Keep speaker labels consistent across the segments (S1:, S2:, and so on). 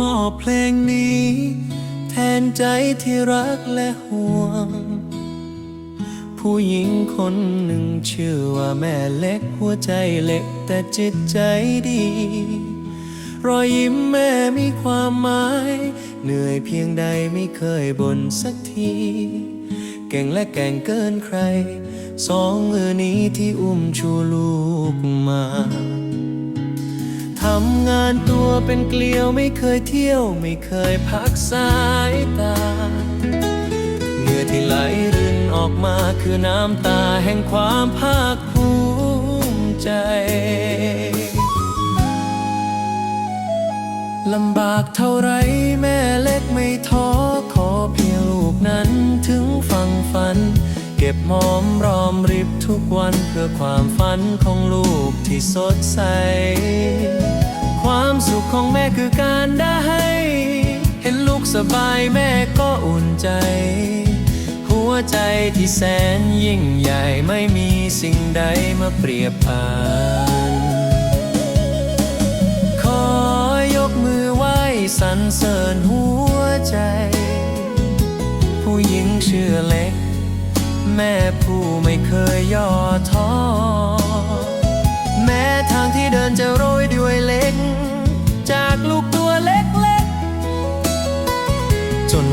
S1: มอบเพลงนี้ แทนใจที่รักและห่วง ผู้หญิงคนหนึ่งชื่อว่าแม่เล็กหัวใจเล็กแต่จิตใจดี รอยยิ้มแม่มีความหมาย เหนื่อยเพียงใดไม่เคยบ่นสักที เก่งและแก่งเกินใคร สองมือนี้ที่อุ้มชูลูกำงานตัวเป็นเกลียวไม่เคยเที่ยวไม่เคยพักสายตาเหงื่อที่ไหลรินออกมาคือน้ำตาแห่งความภาคภูมิใจลำบากเท่าไรแม่เล็กไม่ท้อขอเพียงลูกนั้นถึงฝั่งฝัน เก็บหอมรอมริบทุกวันเพื่อความฝันของลูกที่สดใส ของแม่คือการได้ เห็นลูกสบายแม่ก็อุ่นใจ หัวใจที่แสนยิ่งใหญ่ไม่มีสิ่งใดมาเปรียบปานขอยกมือไหว้สรรเสริญหัวใจ ผู้หญิงเชื่อเล็ก แม่ผู้ไม่เคยย่อท้อแม้ทางที่เดิน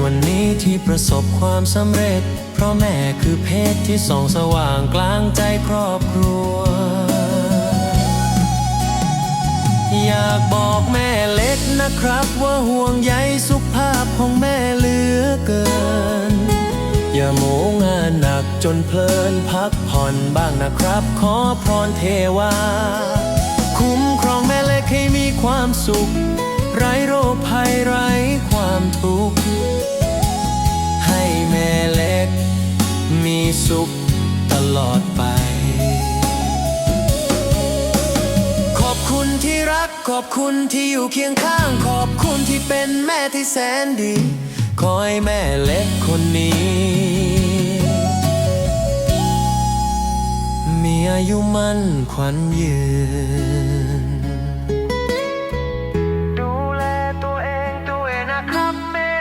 S1: วันนี้ที่ประสบความสำเร็จ เพราะแม่คือเพชรที่ส่องสว่างกลางใจครอบครัว อยากบอกแม่เล็กนะครับว่าห่วงใยสุขภาพของแม่เหลือเกิน อย่าโมงานหนักจนเพลินพักผ่อนบ้างนะครับ ขอพรเทวา คุ้มครองแม่เล็กให้มีความสุข ไร้โรคภัยไร้ความทุกข์ สุขตลอดไป ขอบคุณที่รักขอบคุณที่อยู่เคียงข้าง ขอบคุณที่เป็นแม่ที่แสนดีขอให้แม่เล็กคนนี้ มีอายุมั่นขวัญยืน ดูแลตัวเองด้วยนะครับแม่